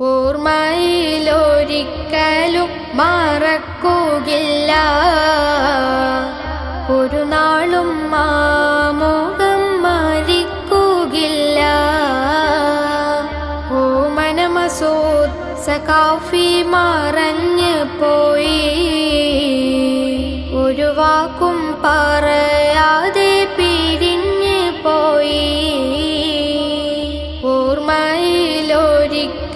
ഓർമ്മയിലൊരിക്കലും മറക്കുകയില്ല ഒരു നാളും മാമുഖം മരിക്കുകയില്ല ഓ മനമസോ സകാഫി മറഞ്ഞു പോയി. ഒരു വാക്കും പറയാതെ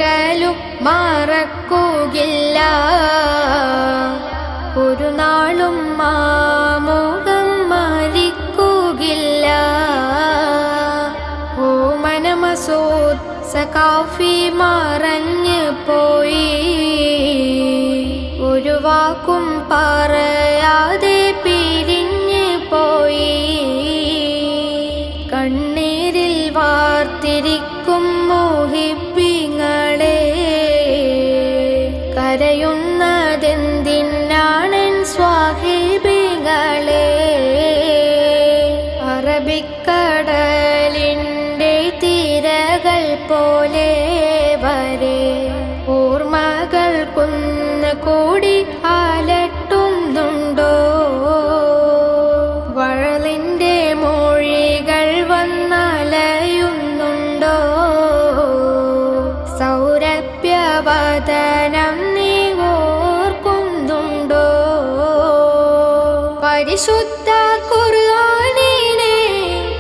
ഓർമ്മയിലൊരിക്കലും മറക്കുകയില്ല ഒരു നാളും മാമുഖം മരിക്കുകയില്ല ഓ മനമസോ സകാഫി മറഞ്ഞു പോയി. ഒരു വാക്കും പറയാതെ കരയുന്നതെന്തിനാണൻ സ്വാഹിബികളെ? അറബിക്കടലിന്റെ തീരകൾ പോലെ വരെ. ഓർമ്മകൾ കുന്ന് കൂടി പരിശുദ്ധ ഖുർആനിനെ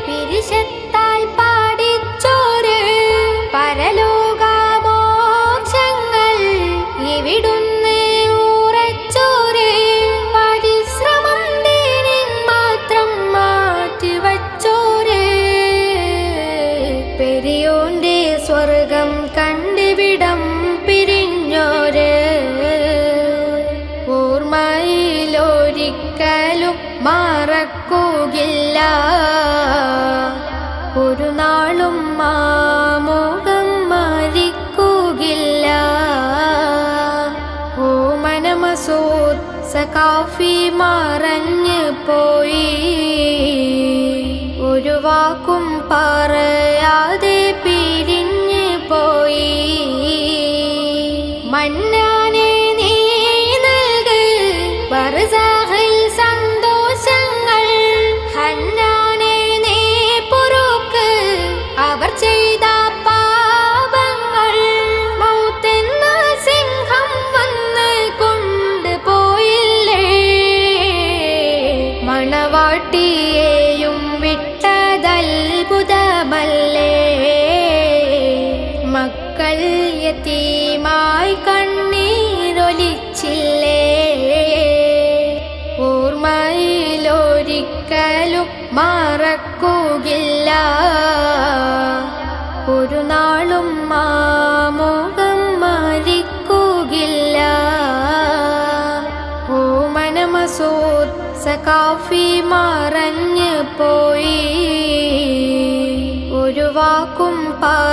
പിരിശത്താൽ പാടിച്ചോര് പരലോകാമോക്ഷങ്ങൾ ഇവിടുന്ന് ഊറച്ചോര് പരിശ്രമം ദീനിൻ മാത്രം മാറ്റിവച്ചോര്. പെരിയോന്റെ സ്വർഗം കണ്ടിവിടം മറക്കുകയില്ല ഒരു നാളും മാമോകം മരിക്കുകയില്ല ഓ മനമസോ സകാഫി മറഞ്ഞു പോയി. ഒരു വാക്കും പറയാതെ പിരിഞ്ഞു പോയി. മണ്ണാനെ നീ നൽകൽ ബർസാഹിൽ കണ്ണീരൊലിച്ചില്ലേ ഓർമ്മയിലൊരിക്കലും മറക്കുകയില്ല ഒരു നാളും മാമുഖം മരിക്കുകയില്ല ഓ മനമസോ സകാഫി മറഞ്ഞു പോയി. ഒരു വാക്കും പറയാതെ